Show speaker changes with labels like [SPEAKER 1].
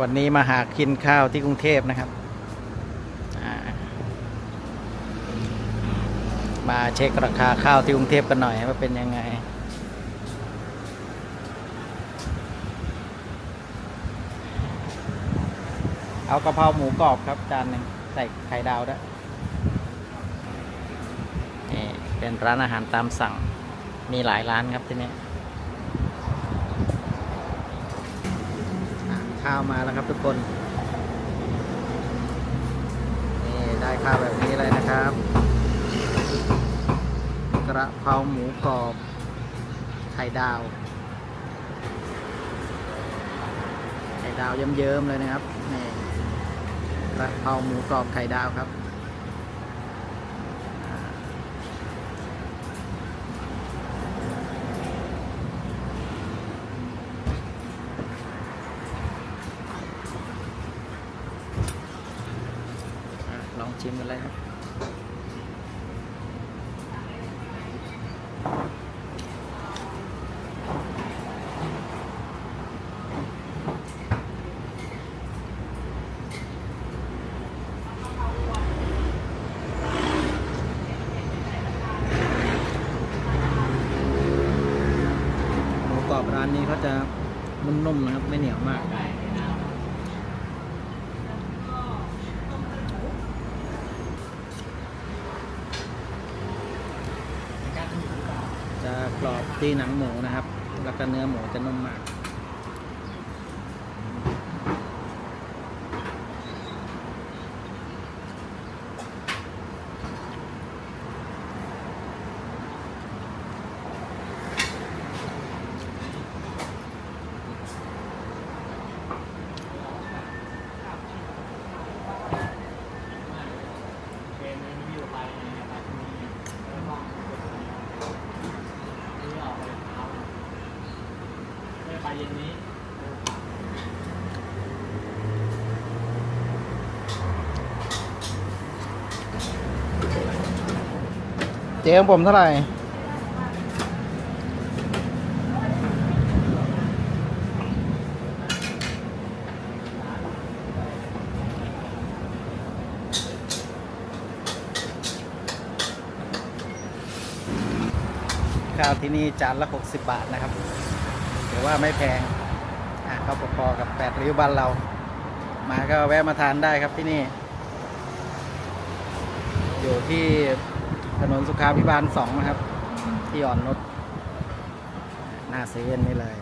[SPEAKER 1] วันนี้มาหากินข้าวที่กรุงเทพนะครับ มาเช็คราคาข้าวที่กรุงเทพกันหน่อยว่าเป็นยังไง เอากระเพราหมูกรอบครับจานหนึ่งใส่ไข่ดาวด้วยนี่เป็นร้านอาหารตามสั่งมีหลายร้านครับที่นี่อะ ข้าวมาแล้วครับทุกคนนี่ได้ข้าวแบบนี้เลยนะครับ กระเพราหมูกรอบไข่ดาวไข่ดาวเยิ้มๆเลยนะครับนี่กระเพราหมูกรอบไข่ดาวครับอ่าอะลอง ชิมกันเลยครับหมูกรอบร้านนี้เขาจะนุ่มๆนะครับ ไม่เหนียวมาก จะ กรอบที่หนังหมูนะครับ แล้วก็เนื้อหมูจะนุ่มมาก
[SPEAKER 2] เย็นนี้
[SPEAKER 1] เจ๊ของผมเท่าไหร่ ข้าวที่นี่จานละ 60 บาทนะครับ ถือว่าไม่แพงอะก็พอๆกับแปดริ้วบ้านเรา มาก็แวะมาทานได้ครับที่นี่ อยู่ที่ถนนสุขาพิบาลสองนะครับ ที่อ่อนนุชหน้าเซเว่นนี่เลย